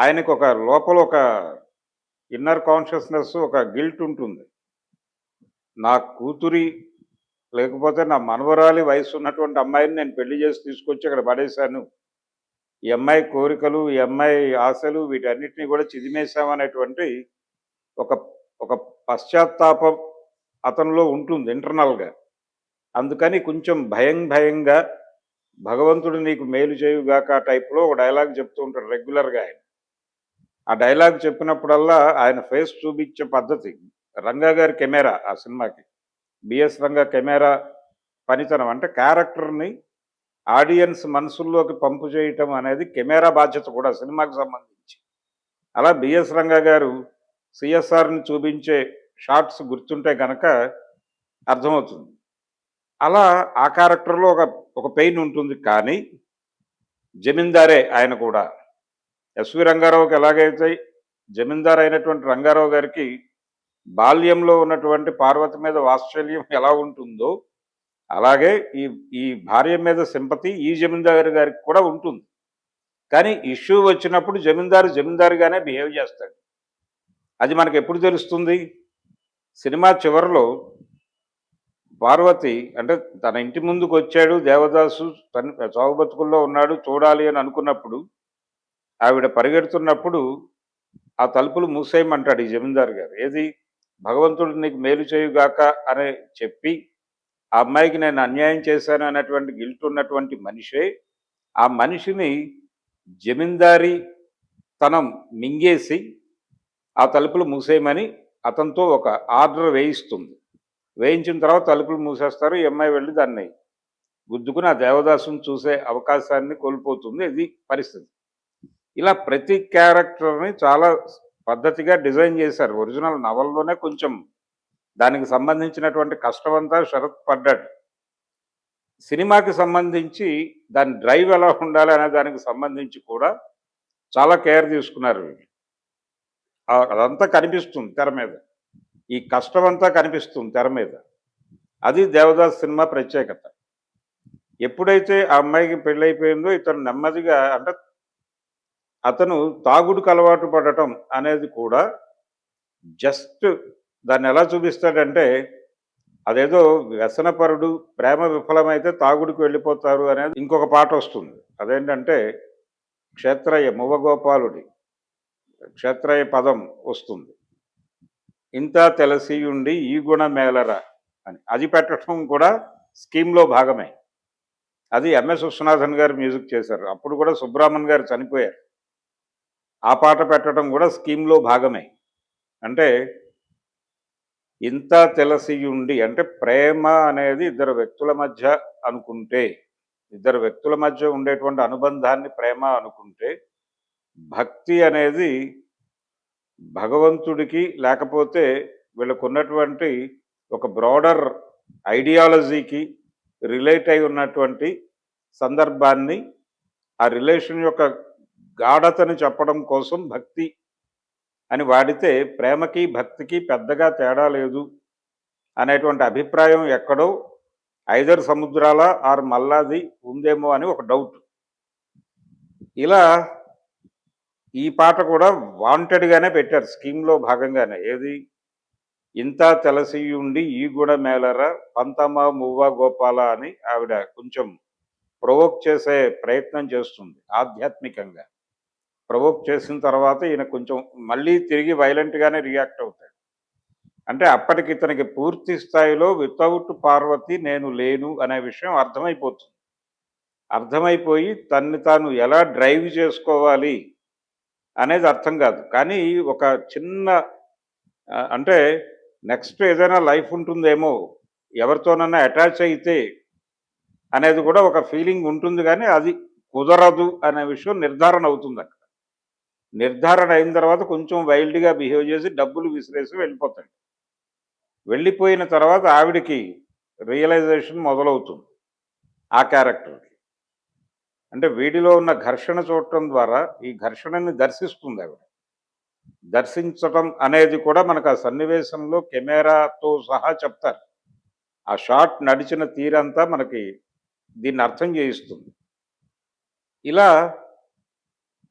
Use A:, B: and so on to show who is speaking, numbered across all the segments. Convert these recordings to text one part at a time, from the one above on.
A: ఆయనకు ఒక లోపల ఒక ఇన్నర్ కాన్షియస్నెస్ ఒక గిల్ట్ ఉంటుంది. నా కూతురి లేకపోతే నా మనవరాలి వయసు ఉన్నటువంటి అమ్మాయిని నేను పెళ్ళి చేసి తీసుకొచ్చి అక్కడ పడేశాను. ఈ అమ్మాయి కోరికలు ఈ అమ్మాయి ఆశలు వీటన్నిటిని కూడా చిదిమేశామనేటువంటి ఒక ఒక పశ్చాత్తాపం అతనిలో ఉంటుంది ఇంటర్నల్గా. అందుకని కొంచెం భయం భయంగా భగవంతుడు నీకు మేలు చేయుగాక టైప్లో ఒక డైలాగ్ చెప్తూ ఉంటాడు రెగ్యులర్గా ఆయన. ఆ డైలాగ్ చెప్పినప్పుడల్లా ఆయన ఫేస్ చూపించే పద్ధతి రంగా గారి కెమెరా ఆ సినిమాకి. బిఎస్ రంగా కెమెరా పనితనం అంటే క్యారెక్టర్ని ఆడియన్స్ మనసుల్లోకి పంపు చేయటం అనేది కెమెరా బాధ్యత కూడా సినిమాకి సంబంధించి. అలా బిఎస్ రంగా గారు సిఎస్ఆర్ని చూపించే షార్ట్స్ గుర్తుంటే కనుక అర్థమవుతుంది. అలా ఆ క్యారెక్టర్లో ఒక ఒక పెయిన్ ఉంటుంది కానీ జమీందారే ఆయన కూడా ఎస్వి రంగారావుకి ఎలాగైతే జమీందార్ అయినటువంటి రంగారావు గారికి బాల్యంలో ఉన్నటువంటి పార్వతి మీద వాత్సల్యం ఎలా ఉంటుందో అలాగే ఈ ఈ భార్య మీద సింపతి ఈ జమీందారు గారికి కూడా ఉంటుంది. కానీ ఇష్యూ వచ్చినప్పుడు జమీందారు జమీందారుగానే బిహేవ్ చేస్తాడు. అది మనకు ఎప్పుడు తెలుస్తుంది? సినిమా చివరిలో పార్వతి అంటే తన ఇంటి ముందుకు వచ్చాడు దేవదాసు తన చావు బతుకుల్లో ఉన్నాడు చూడాలి అని అనుకున్నప్పుడు ఆవిడ పరిగెడుతున్నప్పుడు ఆ తలుపులు మూసేయమంటాడు ఈ జమీందారు గారు. ఏది? భగవంతుడు నీకు మేలు చేయుగాక అని చెప్పి ఆ అమ్మాయికి నేను అన్యాయం చేశాను అనేటువంటి గిల్ట్ ఉన్నటువంటి మనిషే. ఆ మనిషిని జమీందారి తనం మింగేసి ఆ తలుపులు మూసేయమని అతనితో ఒక ఆర్డర్ వేయిస్తుంది. వేయించిన తర్వాత తలుపులు మూసేస్తారు ఈ అమ్మాయి వెళ్ళి దాన్ని గుద్దుకుని ఆ దేవదాసుని చూసే అవకాశాన్ని కోల్పోతుంది. ఇది పరిస్థితి. ఇలా ప్రతి క్యారెక్టర్ని చాలా పద్ధతిగా డిజైన్ చేశారు. ఒరిజినల్ నవల్లోనే కొంచెం దానికి సంబంధించినటువంటి కష్టమంతా శరత్ పడ్డాడు. సినిమాకి సంబంధించి దాని డ్రైవ్ ఎలా ఉండాలి అనే దానికి సంబంధించి కూడా చాలా కేర్ తీసుకున్నారు అదంతా కనిపిస్తుంది తెర మీద. ఈ కష్టమంతా కనిపిస్తుంది తెర మీద. అది దేవదాస్ సినిమా ప్రత్యేకత. ఎప్పుడైతే ఆ అమ్మాయికి పెళ్ళైపోయిందో ఇతను నెమ్మదిగా అంటే అతను తాగుడుకు అలవాటు పడటం అనేది కూడా జస్ట్ దాన్ని ఎలా చూపిస్తాడంటే అదేదో వ్యసనపరుడు ప్రేమ విఫలమైతే తాగుడికి వెళ్ళిపోతారు అనేది ఇంకొక పాట వస్తుంది. అదేంటంటే క్షేత్రయ్య మువగోపాలుడి క్షేత్రయ్య పదం వస్తుంది. ఇంత తెలసియుండి ఈ గుణ మేలరా అని. అది పెట్టడం కూడా స్కీమ్లో భాగమే. అది ఎంఎస్ విశ్వనాథన్ గారు మ్యూజిక్ చేశారు. అప్పుడు కూడా సుబ్రహ్మణ్యం గారు చనిపోయారు. ఆ పాట పెట్టడం కూడా స్కీమ్లో భాగమే. అంటే ఇంత తెలసియుండి అంటే ప్రేమ అనేది ఇద్దరు వ్యక్తుల మధ్య అనుకుంటే ఇద్దరు వ్యక్తుల మధ్య ఉండేటువంటి అనుబంధాన్ని ప్రేమ అనుకుంటే భక్తి అనేది భగవంతుడికి లేకపోతే వీళ్ళకున్నటువంటి ఒక బ్రాడర్ ఐడియాలజీకి రిలేట్ అయి ఉన్నటువంటి సందర్భాన్ని ఆ రిలేషన్ యొక్క గాఢతను చెప్పడం కోసం భక్తి అని వాడితే ప్రేమకి భక్తికి పెద్దగా తేడా లేదు అనేటువంటి అభిప్రాయం ఎక్కడో ఐదర్ సముద్రాల ఆర్ మల్లాది ఉందేమో అని ఒక డౌట్ ఇలా ఈ పాట కూడా వాంటెడ్గానే పెట్టారు స్కీమ్లో భాగంగానే. ఏది? ఇంత తెలసియుండి ఈ గుణ మేలరా పంతమ్మ మువ్వ గోపాల అని ఆవిడ కొంచెం ప్రొవోక్ చేసే ప్రయత్నం చేస్తుంది ఆధ్యాత్మికంగా. ప్రొవోక్ చేసిన తర్వాత ఈయన కొంచెం మళ్ళీ తిరిగి వైలెంట్గానే రియాక్ట్ అవుతాడు. అంటే అప్పటికి ఇతనికి పూర్తి స్థాయిలో వితౌట్ పార్వతి నేను లేను అనే విషయం అర్థమైపోతుంది. అర్థమైపోయి తన్ని తాను ఎలా డ్రైవ్ చేసుకోవాలి అనేది అర్థం కాదు. కానీ ఒక చిన్న అంటే నెక్స్ట్ ఏదైనా లైఫ్ ఉంటుందేమో ఎవరితోనన్నా అటాచ్ అయితే అనేది కూడా ఒక ఫీలింగ్ ఉంటుంది కానీ అది కుదరదు అనే విషయం నిర్ధారణ అవుతుంది అక్కడ నిర్ధారణ అయిన తర్వాత కొంచెం వైల్డ్గా బిహేవ్ చేసి డబ్బులు విసిరేసి వెళ్ళిపోతాడు. వెళ్ళిపోయిన తర్వాత ఆవిడికి రియలైజేషన్ మొదలవుతుంది ఆ క్యారెక్టర్కి. అంటే వీడిలో ఉన్న ఘర్షణ చూడటం ద్వారా ఈ ఘర్షణని దర్శిస్తుంది ఆవిడ. దర్శించటం అనేది కూడా మనకు ఆ సన్నివేశంలో కెమెరాతో సహా చెప్తారు. ఆ షాట్ నడిచిన తీరంతా మనకి దీన్ని అర్థం చేయిస్తుంది. ఇలా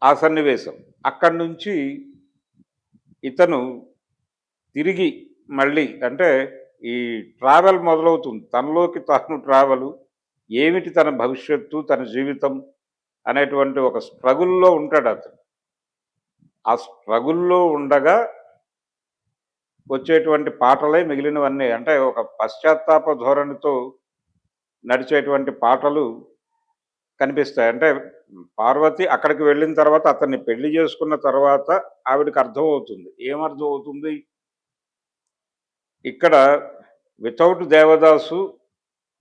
A: ఆ సన్నివేశం. అక్కడి నుంచి ఇతను తిరిగి మళ్ళీ అంటే ఈ ట్రావెల్ మొదలవుతుంది. తనలోకి తాను ట్రావెల్ ఏమిటి తన భవిష్యత్తు తన జీవితం అనేటువంటి ఒక స్ట్రగుల్లో ఉంటాడు అతను. ఆ స్ట్రగుల్లో ఉండగా వచ్చేటువంటి పాటలే మిగిలినవన్నీ. అంటే ఒక పశ్చాత్తాప ధోరణితో నడిచేటువంటి పాటలు కనిపిస్తాయి. అంటే పార్వతి అక్కడికి వెళ్ళిన తర్వాత అతన్ని పెళ్ళి చేసుకున్న తర్వాత ఆవిడకి అర్థమవుతుంది. ఏమర్థం అవుతుంది ఇక్కడ వితౌట్ దేవదాసు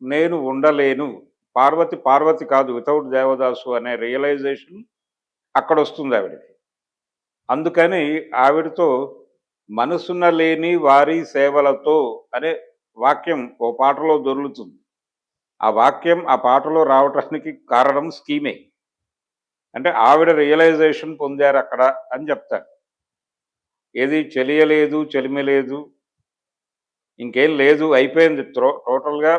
A: నేను ఉండలేను. పార్వతి పార్వతి కాదు వితౌట్ దేవదాసు అనే రియలైజేషన్ అక్కడ వస్తుంది ఆవిడకి. అందుకని ఆవిడతో మనసున లేని వారి సేవలతో అనే వాక్యం ఓ పాటలో దొరుకుతుంది ఆ వాక్యం ఆ పాటలో రావటానికి కారణం స్కీమే. అంటే ఆవిడ రియలైజేషన్ పొందారు అక్కడ అని చెప్తారు. ఏది చెలియలేదు చెలిమిలేదు ఇంకేం లేదు అయిపోయింది. టోటల్గా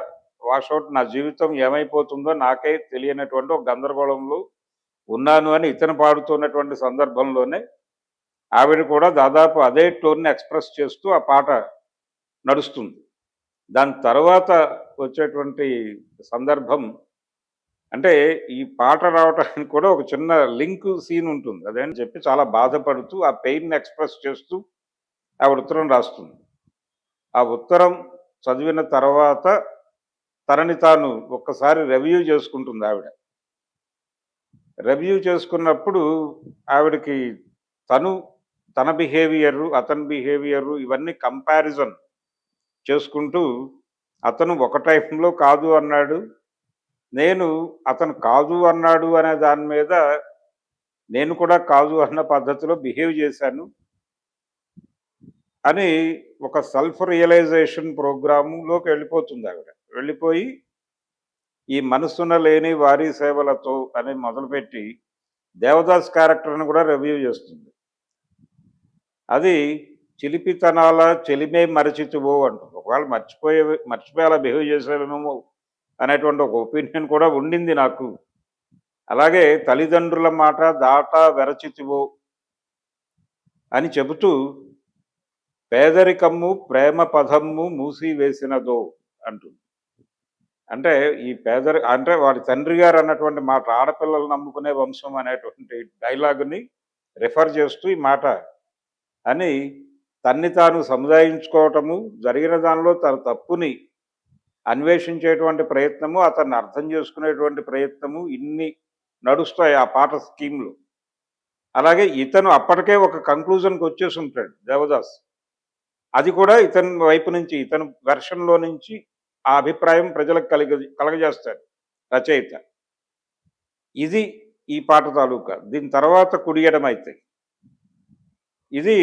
A: వాషౌట్ నా జీవితం ఏమైపోతుందో నాకే తెలియనటువంటి ఒక గందరగోళంలో ఉన్నాను అని ఇతను పాడుతున్నటువంటి సందర్భంలోనే ఆవిడ కూడా దాదాపు అదే టోన్ని ఎక్స్ప్రెస్ చేస్తూ ఆ పాట నడుస్తుంది. దాని తర్వాత వచ్చేటువంటి సందర్భం. అంటే ఈ పాట రావటానికి కూడా ఒక చిన్న లింక్ సీన్ ఉంటుంది. అదేని చెప్పి చాలా బాధపడుతూ ఆ పెయిన్ ఎక్స్ప్రెస్ చేస్తూ ఆవిడ ఉత్తరం రాస్తుంది. ఆ ఉత్తరం చదివిన తర్వాత తనని తాను ఒక్కసారి రివ్యూ చేసుకుంటుంది ఆవిడ. రివ్యూ చేసుకున్నప్పుడు ఆవిడకి తను తన బిహేవియరు అతని బిహేవియరు ఇవన్నీ కంపారిజన్ చేసుకుంటూ అతను ఒక టైంలో కాదు అన్నాడు. నేను అతను కాదు అన్నాడు అనే దాని మీద నేను కూడా కాదు అన్న పద్ధతిలో బిహేవ్ చేశాను. అని ఒక సెల్ఫ్ రియలైజేషన్ ప్రోగ్రాములోకి వెళ్ళిపోతుంది ఆవిడ. వెళ్ళిపోయి ఈ మనసున లేని వారి సేవలతో అని మొదలుపెట్టి దేవదాస్ క్యారెక్టర్ని కూడా రివ్యూ చేస్తుంది. అది చిలిపితనాల చెలిమే మరచితువో అంటుంది ఒకవేళ మర్చిపోయే మర్చిపోయేలా బిహేవ్ చేసేవేమో అనేటువంటి ఒక ఒపీనియన్ కూడా ఉండింది నాకు. అలాగే తల్లిదండ్రుల మాట దాట వెరచితివో అని చెబుతూ పేదరికమ్ము ప్రేమ పదమ్ము మూసివేసినదో అంటుంది అంటే. ఈ పేదరి అంటే వాడి తండ్రి గారు అన్నటువంటి మాట ఆడపిల్లలు నమ్ముకునే వంశం అనేటువంటి డైలాగుని రిఫర్ చేస్తూ ఈ మాట అని తన్ని తాను సముదాయించుకోవటము జరిగిన దానిలో తన తప్పుని అన్వేషించేటువంటి ప్రయత్నము అతన్ని అర్థం చేసుకునేటువంటి ప్రయత్నము ఇన్ని నడుస్తాయి ఆ పాట స్కీమ్లో. అలాగే ఇతను అప్పటికే ఒక కంక్లూజన్కి వచ్చేసి ఉంటాడు దేవదాస్. అది కూడా ఇతని వైపు నుంచి ఇతను వెర్షన్లో నుంచి ఆ అభిప్రాయం ప్రజలకు కలిగ కలగజేస్తాడు రచయిత. ఇది ఈ పాట తాలూకా. దీని తర్వాత కుడియడం అయితే ఇది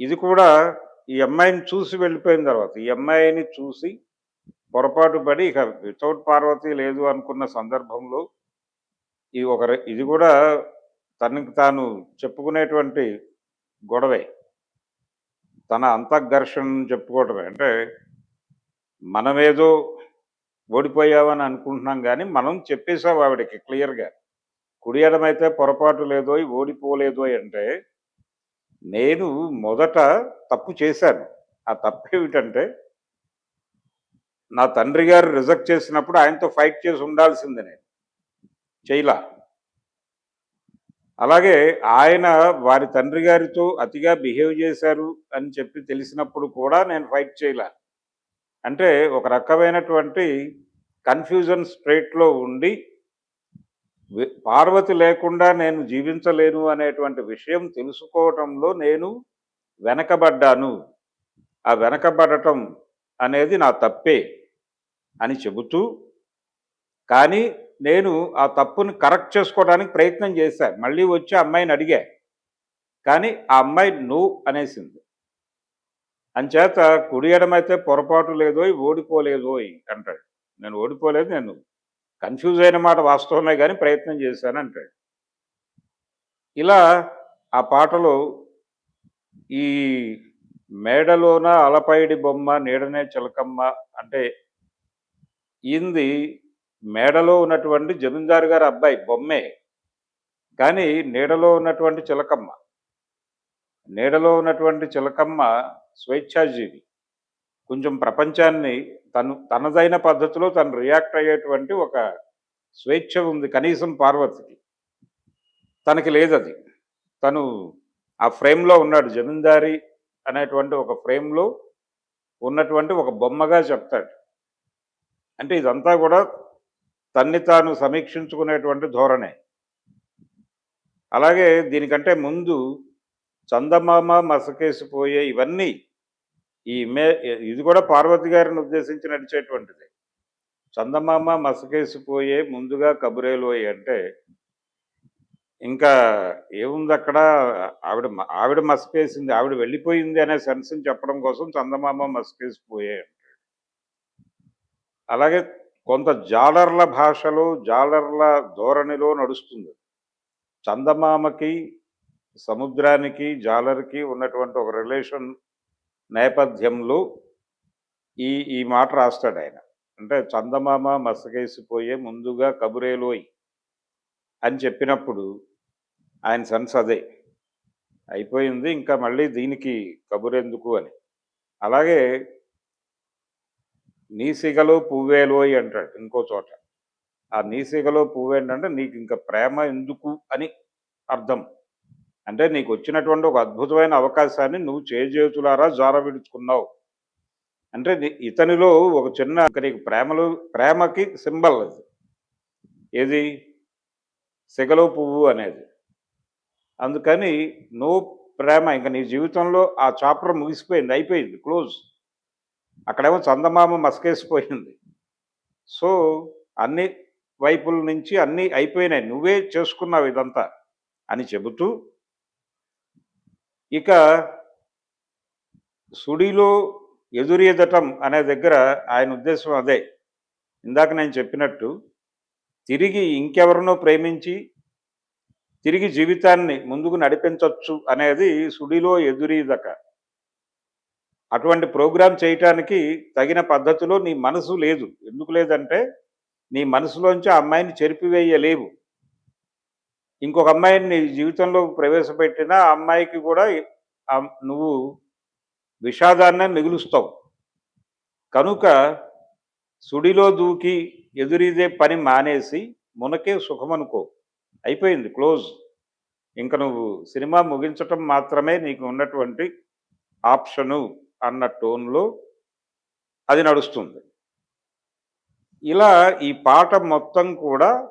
A: ఇది కూడా ఈ అమ్మాయిని చూసి వెళ్ళిపోయిన తర్వాత ఈ అమ్మాయిని చూసి పొరపాటు పడి ఇక వితౌట్ పార్వతి లేదు అనుకున్న సందర్భంలో ఇది ఒక ఇది కూడా తనకి తాను చెప్పుకునేటువంటి గొడవే. తన అంతఃఘర్షణ చెప్పుకోవటమే. అంటే మనమేదో ఓడిపోయామని అనుకుంటున్నాం కానీ మనం చెప్పేసాం ఆవిడకి క్లియర్గా. కుడియడమైతే పొరపాటు లేదో ఓడిపోలేదో అంటే నేను మొదట తప్పు చేశాను. ఆ తప్పు ఏమిటంటే నా తండ్రి గారు రిజెక్ట్ చేసినప్పుడు ఆయనతో ఫైట్ చేసి ఉండాల్సింది నేను. చేయలా. అలాగే ఆయన వారి తండ్రి గారితో అతిగా బిహేవ్ చేశారు అని చెప్పి తెలిసినప్పుడు కూడా నేను ఫైట్ చేయలే. అంటే ఒక రకమైనటువంటి కన్ఫ్యూజన్ స్ట్రేట్లో ఉండి పార్వతి లేకుండా నేను జీవించలేను అనేటువంటి విషయం తెలుసుకోవటంలో నేను వెనకబడ్డాను. ఆ వెనకబడటం అనేది నా తప్పే అని చెబుతూ కానీ నేను ఆ తప్పుని కరెక్ట్ చేసుకోవడానికి ప్రయత్నం చేశాను మళ్ళీ వచ్చి అమ్మాయిని అడిగా. కానీ ఆ అమ్మాయి నువ్వు అనేసింది. అంచేత కుడి ఎడమైతే పొరపాటు లేదోయ్ ఓడిపోలేదోయ్ అంటాడు. నేను ఓడిపోలేదు నేను కన్ఫ్యూజ్ అయిన మాట వాస్తవమే కానీ ప్రయత్నం చేశాను అంటాడు. ఇలా ఆ పాటలో ఈ మేడలోన అలపైడి బొమ్మ నీడనే చిలకమ్మ అంటే ఇంది మేడలో ఉన్నటువంటి జమీందారు గారి అబ్బాయి బొమ్మే కానీ నీడలో ఉన్నటువంటి చిలకమ్మ. నీడలో ఉన్నటువంటి చిలకమ్మ స్వేచ్ఛాజీవి. కొంచెం ప్రపంచాన్ని తను తనదైన పద్ధతిలో తను రియాక్ట్ అయ్యేటువంటి ఒక స్వేచ్ఛ ఉంది కనీసం పార్వతికి. తనకి లేదది. తను ఆ ఫ్రేమ్లో ఉన్నాడు. జమీందారి అనేటువంటి ఒక ఫ్రేమ్లో ఉన్నటువంటి ఒక బొమ్మగా చెప్తాడు. అంటే ఇదంతా కూడా తన్ని తాను సమీక్షించుకునేటువంటి ధోరణే. అలాగే దీనికంటే ముందు చందమామ మసకేసిపోయే ఇవన్నీ ఈ మే ఇది కూడా పార్వతి గారిని ఉద్దేశించి నడిచేటువంటిది. చందమామ మసకేసిపోయే ముందుగా కబురేలోయి అంటే ఇంకా ఏముంది అక్కడ ఆవిడ ఆవిడ మసకేసింది ఆవిడ వెళ్ళిపోయింది అనే సెన్స్ని చెప్పడం కోసం చందమామ మసకేసిపోయే అంటాడు. అలాగే కొంత జాలర్ల భాషలో జాలర్ల ధోరణిలో నడుస్తుంది. చందమామకి సముద్రానికి జాలర్కి ఉన్నటువంటి ఒక రిలేషన్ నేపథ్యంలో ఈ ఈ మాట రాస్తాడు ఆయన. అంటే చందమామ మసకేసిపోయే ముందుగా కబురేలోయ్ అని చెప్పినప్పుడు ఆయన సెన్స్ అదే. అయిపోయింది ఇంకా మళ్ళీ దీనికి కబురెందుకు అని. అలాగే నీసిగలో పువ్వేలోయ్ అంటాడు ఇంకో చోట. ఆ నీసిగలో పువ్వేంటంటే నీకు ఇంకా ప్రేమ ఎందుకు అని అర్థం. అంటే నీకు వచ్చినటువంటి ఒక అద్భుతమైన అవకాశాన్ని నువ్వు చేజేతులారా జార విడుచుకున్నావు అంటే నీ- ఇతనిలో ఒక చిన్న నీకు ప్రేమలు ప్రేమకి సింబల్ అది. ఏది? సిగలో పువ్వు అనేది. అందుకని నువ్వు ప్రేమ ఇంకా నీ జీవితంలో ఆ చాప్టర్ ముగిసిపోయింది అయిపోయింది క్లోజ్. అక్కడేమో చందమామ మసకేసిపోయింది. సో అన్ని వైపుల నుంచి అన్నీ అయిపోయినాయి. నువ్వే చేసుకున్నావు ఇదంతా అని చెబుతూ ఇక సుడిలో ఎదురెదటం అనే దగ్గర ఆయన ఉద్దేశం అదే. ఇందాక నేను చెప్పినట్టు తిరిగి ఇంకెవరినో ప్రేమించి తిరిగి జీవితాన్ని ముందుకు నడిపించవచ్చు అనేది సుడిలో ఎదురీదక అటువంటి ప్రోగ్రాం చేయటానికి తగిన పద్ధతిలో నీ మనసు లేదు. ఎందుకు లేదంటే నీ మనసులోంచి ఆ అమ్మాయిని చెరిపివేయలేవు. ఇంకొక అమ్మాయిని నీ జీవితంలో ప్రవేశపెట్టినా ఆ అమ్మాయికి కూడా నువ్వు విషాదాన్నే మిగులుస్తావు. కనుక సుడిలో దూకి ఎదురీదే పని మానేసి మునకే సుఖమనుకో. అయిపోయింది క్లోజ్. ఇంక నువ్వు సినిమా ముగించటం మాత్రమే నీకు ఉన్నటువంటి ఆప్షను అన్న టోన్లో అది నడుస్తుంది. ఇలా ఈ పాట మొత్తం కూడా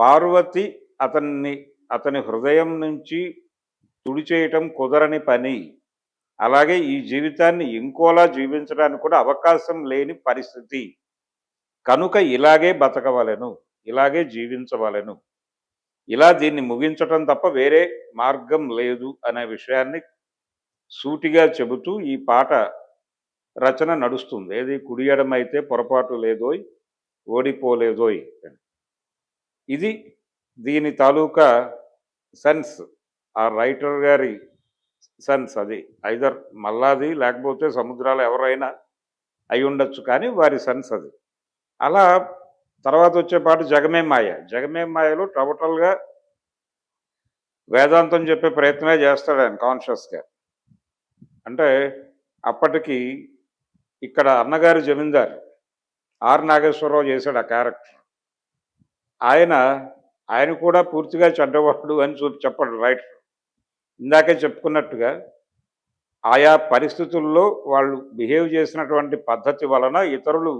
A: పార్వతి అతన్ని అతని హృదయం నుంచి తుడిచేయటం కుదరని పని. అలాగే ఈ జీవితాన్ని ఇంకోలా జీవించడానికి కూడా అవకాశం లేని పరిస్థితి. కనుక ఇలాగే బతకవలెను ఇలాగే జీవించవలెను. ఇలా దీన్ని ముగించటం తప్ప వేరే మార్గం లేదు అనే విషయాన్ని సూటిగా చెబుతూ ఈ పాట రచన నడుస్తుంది. ఏది కుడియడమైతే పొరపాటు లేదోయ్ ఓడిపోలేదోయ్. ఇది దీని తాలూకా సెన్స్ ఆ రైటర్ గారి సెన్స్ అది ఐదర్ మల్లాది లేకపోతే సముద్రాలు ఎవరైనా అయి ఉండొచ్చు కానీ వారి సెన్స్ అది. అలా తర్వాత వచ్చే పాట జగమే మాయ. జగమే మాయలో టోటల్గా వేదాంతం చెప్పే ప్రయత్నమే చేస్తాడు ఆయన కాన్షియస్గా. అంటే అప్పటికి ఇక్కడ అన్నగారు జమీందారు ఆర్ నాగేశ్వరరావు చేశాడు ఆ క్యారెక్టర్. ఆయన ఆయన కూడా పూర్తిగా చెడ్డవాడు అని చూ చెప్పడు రైటర్ ఇందాకే చెప్పుకున్నట్టుగా ఆయా పరిస్థితుల్లో వాళ్ళు బిహేవ్ చేసినటువంటి పద్ధతి వలన ఇతరులు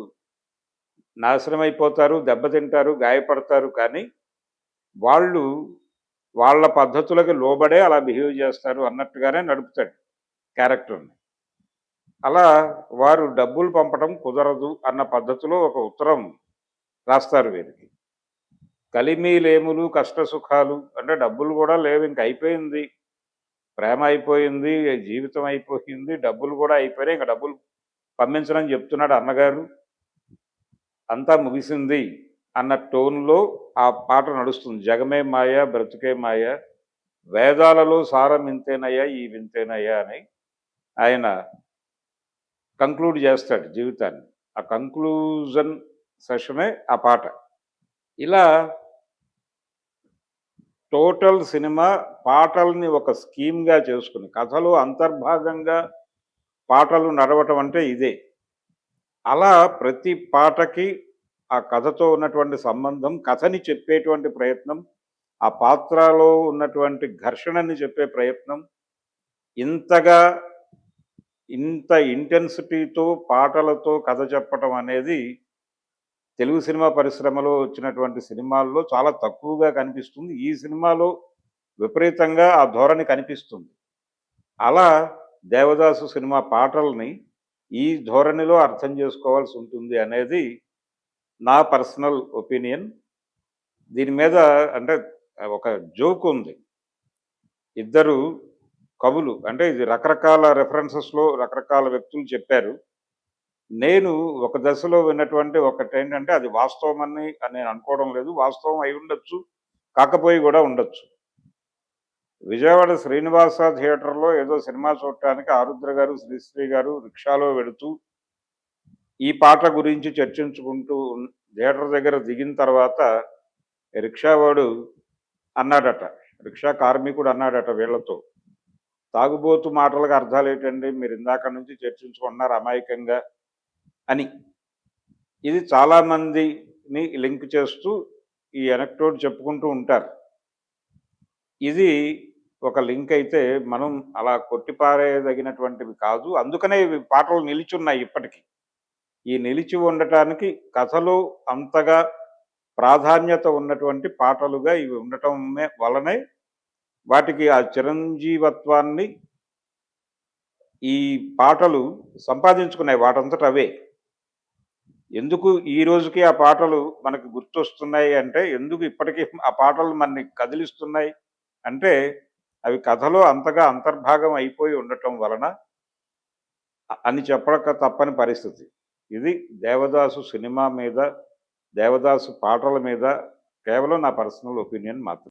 A: నాశనం అయిపోతారు దెబ్బతింటారు గాయపడతారు కానీ వాళ్ళు వాళ్ళ పద్ధతులకు లోబడే అలా బిహేవ్ చేస్తారు అన్నట్టుగానే నడుపుతాడు క్యారెక్టర్ని. అలా వారు డబ్బులు పంపడం కుదరదు అన్న పద్ధతిలో ఒక ఉత్తరం రాస్తారు వీరికి. కలిమీలేములు కష్ట సుఖాలు అంటే డబ్బులు కూడా లేవు ఇంక అయిపోయింది. ప్రేమ అయిపోయింది జీవితం అయిపోయింది డబ్బులు కూడా అయిపోయినాయి ఇంకా డబ్బులు పంపించడం చెప్తున్నాడు అన్నగారు. అంతా ముగిసింది అన్న టోన్లో ఆ పాట నడుస్తుంది. జగమే మాయ బ్రతుకే మాయ వేదాలలో సారం ఇంతేనయ్యా ఈ వింతేనయ్యా అని ఆయన కంక్లూడ్ చేస్తాడు జీవితాన్ని. ఆ కంక్లూజన్ సెషనే ఆ పాట. ఇలా టోటల్ సినిమా పాటల్ని ఒక స్కీమ్‌గా చేసుకుని కథలో అంతర్భాగంగా పాటలు నడవటం అంటే ఇదే. అలా ప్రతి పాటకి ఆ కథతో ఉన్నటువంటి సంబంధం, కథని చెప్పేటువంటి ప్రయత్నం, ఆ పాత్రలో ఉన్నటువంటి ఘర్షణని చెప్పే ప్రయత్నం, ఇంతగా ఇంత ఇంటెన్సిటీతో పాటలతో కథ చెప్పటం అనేది తెలుగు సినిమా పరిశ్రమలో వచ్చినటువంటి సినిమాల్లో చాలా తక్కువగా కనిపిస్తుంది. ఈ సినిమాలో విపరీతంగా ఆ ధోరణి కనిపిస్తుంది. అలా 'దేవదాసు' సినిమా పాటల్ని ఈ ధోరణిలో అర్థం చేసుకోవాల్సి ఉంటుంది అనేది నా పర్సనల్ ఒపీనియన్. దీని మీద అంటే ఒక జోక్ ఉంది. ఇద్దరు కవులు అంటే ఇది రకరకాల రెఫరెన్సెస్‌లో రకరకాల వ్యక్తులు చెప్పారు. నేను ఒక దశలో విన్నటువంటి ఒకటేంటంటే అది వాస్తవమని నేను అనుకోవడం లేదు. వాస్తవం అయి ఉండొచ్చు కాకపోయి కూడా ఉండొచ్చు. విజయవాడ శ్రీనివాస థియేటర్‌లో ఏదో సినిమా చూడటానికి ఆరుద్ర గారు, శ్రీశ్రీ గారు రిక్షాలో వెడుతూ ఈ పాట గురించి చర్చించుకుంటూ థియేటర్ దగ్గర దిగిన తర్వాత రిక్షావాడు అన్నాడట. రిక్షా కార్మికుడు అన్నాడట వీళ్ళతో. తాగుబోతు మాటలకు ఏంటండి మీరు ఇందాక నుంచి చర్చించుకుంటున్నారు అమాయకంగా అని. ఇది చాలామందిని లింక్ చేస్తూ ఈ ఎనక్టోడ్ చెప్పుకుంటూ ఉంటారు. ఇది ఒక లింక్ అయితే మనం అలా కొట్టిపారేయదగినటువంటివి కాదు. అందుకనే ఇవి పాటలు నిలిచున్నాయి ఇప్పటికి. ఈ నిలిచి ఉండటానికి కథలో అంతగా ప్రాధాన్యత ఉన్నటువంటి పాటలుగా ఇవి ఉండటమే వలనే వాటికి ఆ చిరంజీవత్వాన్ని ఈ పాటలు సంపాదించుకున్నాయి వాటంతట అవే. ఎందుకు ఈ రోజుకి ఆ పాటలు మనకు గుర్తొస్తున్నాయి అంటే, ఎందుకు ఇప్పటికి ఆ పాటలు మనని కదిలిస్తున్నాయి అంటే, అవి కథలో అంతగా అంతర్భాగం అయిపోయి ఉండటం వలన అని చెప్పక తప్పని పరిస్థితి. ఇది 'దేవదాసు' సినిమా మీద, 'దేవదాసు' పాటల మీద కేవలం నా పర్సనల్ ఒపీనియన్ మాత్రం